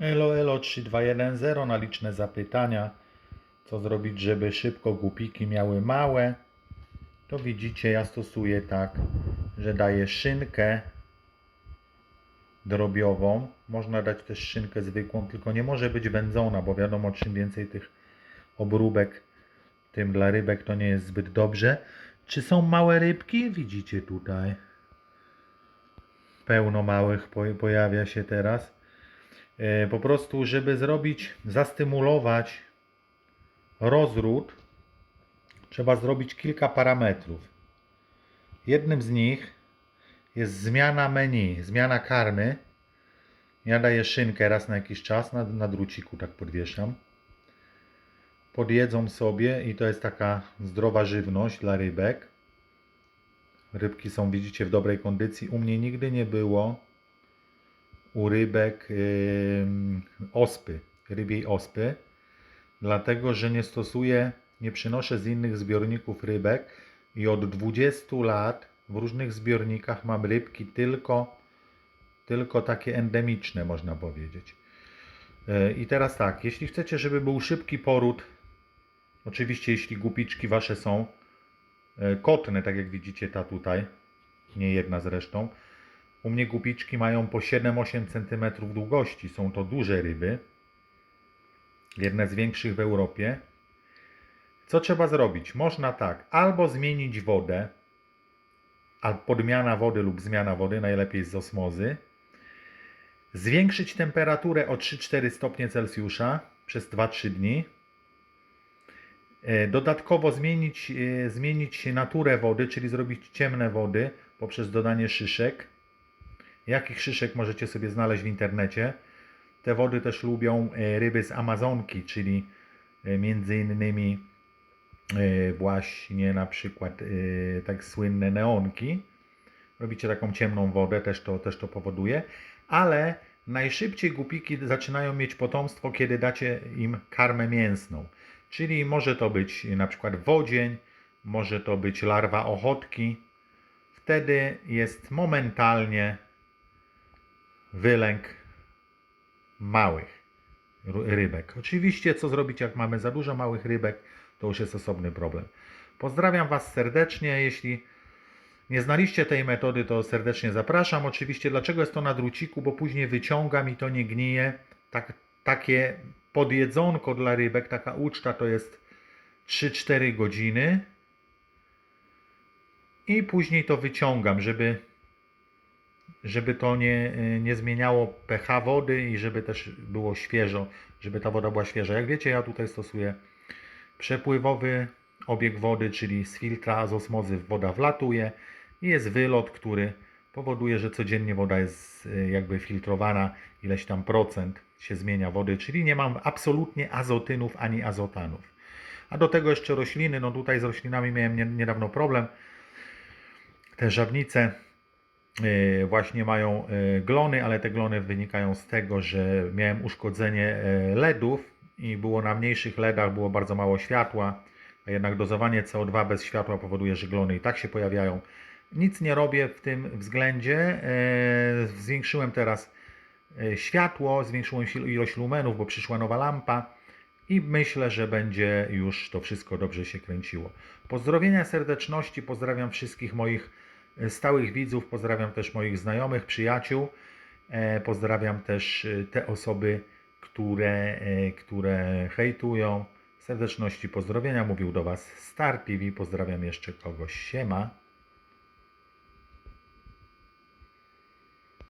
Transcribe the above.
Elo, elo 3210 na liczne zapytania. Co zrobić, żeby szybko głupiki miały małe? To widzicie, ja stosuję tak, że daję szynkę drobiową. Można dać też szynkę zwykłą, tylko nie może być wędzona, bo wiadomo, czym więcej tych obróbek, tym dla rybek to nie jest zbyt dobrze. Czy są małe rybki? Widzicie tutaj. Pełno małych po- pojawia się teraz. E, Po prostu, żeby zrobić, zastymulować rozród, trzeba zrobić kilka parametrów. Jednym z nich jest zmiana menu, zmiana karmy. Ja daję szynkę raz na jakiś czas, na, na druciku tak podwieszam. Podjedzą sobie i to jest taka zdrowa żywność dla rybek. Rybki są, widzicie, w dobrej kondycji. U mnie nigdy nie było u rybek ospy, rybiej ospy, dlatego że nie stosuję, nie przynoszę z innych zbiorników rybek i od 20 lat w różnych zbiornikach mam rybki tylko, tylko takie endemiczne, można powiedzieć. Yy, I teraz tak, jeśli chcecie, żeby był szybki poród, oczywiście jeśli gupiczki wasze są e, kotne, tak jak widzicie ta tutaj, nie jedna zresztą, u mnie gupiczki mają po 7-8 cm długości. Są to duże ryby. Jedne z większych w Europie. Co trzeba zrobić? Można tak, albo zmienić wodę, albo podmiana wody lub zmiana wody, najlepiej z osmozy. Zwiększyć temperaturę o 3-4 stopnie Celsjusza przez 2-3 dni. E, Dodatkowo zmienić, e, zmienić naturę wody, czyli zrobić ciemne wody poprzez dodanie szyszek. Jakich szyszek możecie sobie znaleźć w internecie? Te wody też lubią e, ryby z Amazonki, czyli e, między innymi e, właśnie na przykład tak słynne neonki. Robicie taką ciemną wodę, też to, też to powoduje, ale najszybciej gupiki zaczynają mieć potomstwo, kiedy dacie im karmę mięsną. Czyli może to być na przykład wodzień, może to być larwa ochotki. Wtedy jest momentalnie wylęk małych rybek. Oczywiście, co zrobić, jak mamy za dużo małych rybek, to już jest osobny problem. Pozdrawiam Was serdecznie. Jeśli nie znaliście tej metody, to serdecznie zapraszam. Oczywiście, dlaczego jest to na druciku? Bo później wyciągam i to nie gnije. Tak, takie podjedzonko dla rybek, taka uczta to jest 3-4 godziny. I później to wyciągam, żeby żeby to nie, nie zmieniało pH wody i żeby też było świeżo, żeby ta woda była świeża. Jak wiecie, ja tutaj stosuję przepływowy obieg wody, czyli z filtra, z osmozy woda wlatuje i jest wylot, który powoduje, że codziennie woda jest y, jakby filtrowana, ileś tam procent się zmienia wody, czyli nie mam absolutnie azotynów ani azotanów. A do tego jeszcze rośliny, no tutaj z roślinami miałem nie- niedawno problem. Te żabnice e, właśnie mają e, glony, ale te glony wynikają z tego, że miałem uszkodzenie e, LEDów i było na mniejszych LEDach było bardzo mało światła, a jednak dozowanie CO2 bez światła powoduje, że glony i tak się pojawiają. Nic nie robię w tym względzie. E, Zwiększyłem teraz e, światło, zwiększyłem ilość lumenów, bo przyszła nowa lampa i myślę, że będzie już to wszystko dobrze się kręciło. Pozdrowienia serdeczności, pozdrawiam wszystkich moich e, stałych widzów, pozdrawiam też moich znajomych, przyjaciół, e, pozdrawiam też e, te osoby, które, e, które hejtują. Serdeczności pozdrowienia, mówił do Was Star TV, pozdrawiam jeszcze kogoś, siema.